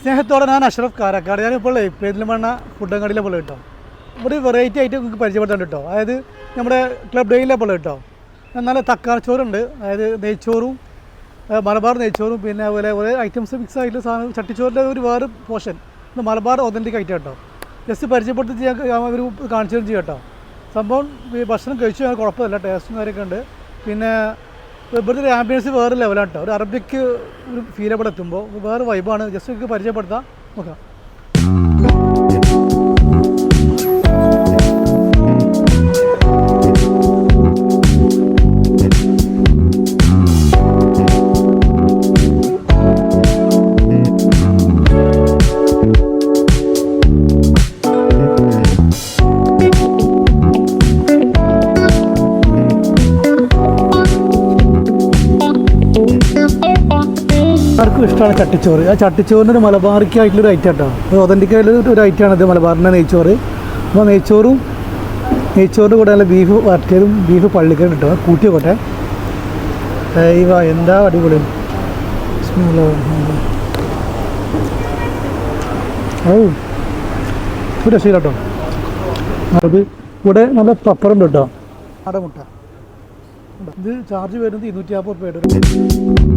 സ്നേഹത്തോടെ ഞാൻ അഷ്റഫ് കാരക്കാട്. ഞാനിപ്പോൾ പെരിന്തൽമണ്ണ ഫുഡ് കടയിലെ പോലെ കേട്ടോ. ഇവിടെ വെറൈറ്റി ആയിട്ട് നിങ്ങൾക്ക് പരിചയപ്പെടുത്താൻ കേട്ടോ. അതായത് നമ്മുടെ ക്ലബ് ഡേയിലെ പോലെ കേട്ടോ. നല്ല തക്കാളിച്ചോറുണ്ട് അതായത് നെയ്ച്ചോറും മലബാർ നെയ്ച്ചോറും പിന്നെ അതുപോലെ ഓരോ ഐറ്റംസ് മിക്സ് ആയിട്ടുള്ള സാധനം. ചട്ടിച്ചോറിന്റെ ഒരു വേറെ പോർഷൻ ഇത് മലബാർ ഒതന്റിക് ഐറ്റം കേട്ടോ. ജസ്റ്റ് പരിചയപ്പെടുത്തി ഞാൻ ഒരു കാണിച്ചു തരും ചെയ്യാം കേട്ടോ. സംഭവം ഭക്ഷണം കഴിച്ചു കുഴപ്പമില്ല. ടേസ്റ്റും കാര്യമൊക്കെ ഉണ്ട്. പിന്നെ ഇവിടുത്തെ ഒരു ആംബിയൻസ് വേറെ ലെവലാണ് കേട്ടോ ഒരു അറബിക്ക് ഒരു അവിടെ എത്തുമ്പോൾ വേറെ വൈബാണ് ജസ്റ്റ് പരിചയപ്പെടുത്താം. നോക്കാം. ആർക്കും ഇഷ്ടമാണ് ചട്ടിച്ചോറ്. ആ ചട്ടിച്ചോറിന് ഒരു മലബാറിക്ക് ആയിട്ടുള്ളൊരു ഐറ്റം കേട്ടോ ഒരു ഒതന്റിക് ആയിട്ടുള്ള ഒരു ഐറ്റമാണ് ഇത് മലബാറിന്റെ നെയ്ച്ചോറ്. അപ്പോൾ നെയ്ച്ചോറും നെയ്ച്ചോറിന്റെ കൂടെ നല്ല ബീഫ് വരട്ടിയതും ബീഫ് പള്ളിക്കലും കിട്ടും അത് കൂട്ടി വെക്കട്ടെ ഈ വാ എന്താ അടിപൊളി. ഓ ഒരു രക്ഷയില്ല കേട്ടോ അത് ഇവിടെ നല്ല പപ്പറുണ്ട് കേട്ടോ. അടമുട്ട. ഇത് ചാർജ് വരുന്നത് ഇരുന്നൂറ്റി നാൽപ്പത് രൂപയുടെ